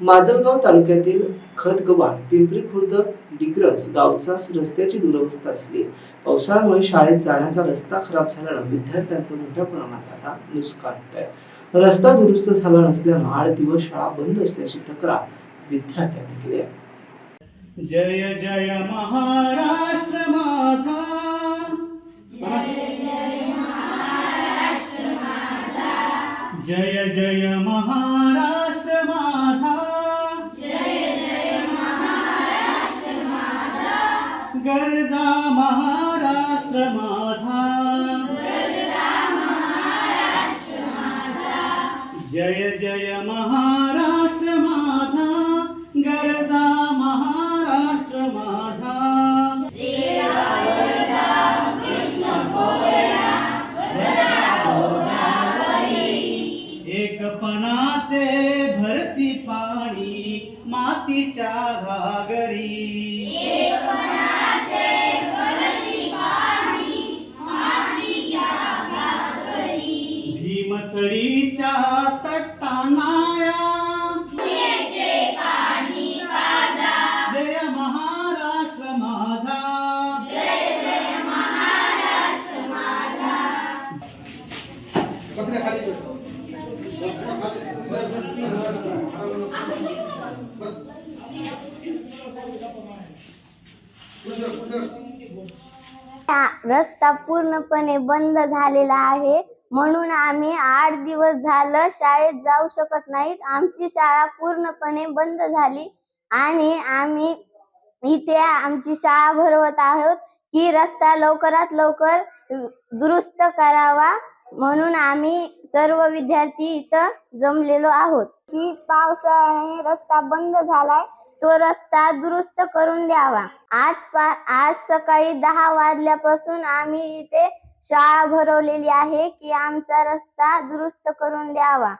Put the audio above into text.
माजलगाव तालुक्यातील खतगवाड पिंपरी खुर्द डिग्रस गावचा रस्त्याची दुरवस्था असली पावसाळ्यामुळे शाळेत जाण्याचा रस्ता खराब झाल्यानं विद्यार्थ्यांचं मोठ्या प्रमाणात आता नुकसान होत आहे रस्ता दुरुस्त झाला नसल्यानं आठ दिवस शाळा बंद असल्याची तक्रार विद्यार्थ्यांनी केली आहे. जय जय महाराष्ट्र माझा. जय जय महाराष्ट्र गरजा महाराष्ट्र माझा. जय जय महाराष्ट्र माझा. गरजा महाराष्ट्र माझा. एकपणाचे भरती पाणी मातीच्या घागरी. भीमथडीच्या तट्टानाया. जय महाराष्ट्र माझा. रस्ता पूर्णपणे बंद झालेला आहे. म्हणून आम्ही आठ दिवस झालं शाळेत जाऊ शकत नाहीत. आमची शाळा पूर्णपणे बंद झाली आणि आम्ही इथे आमची शाळा भरवत आहोत की रस्ता लवकरात लवकर दुरुस्त करावा म्हणून आम्ही सर्व विद्यार्थी इथं जमलेलो आहोत. की पावसाळ्याने रस्ता बंद झालाय तो रस्ता दुरुस्त करून द्यावा. आज पा आज सकाळी दहा वाजल्यापासून आम्ही इथे शाळा भरवलेली आहे की आमचा रस्ता दुरुस्त करून द्यावा.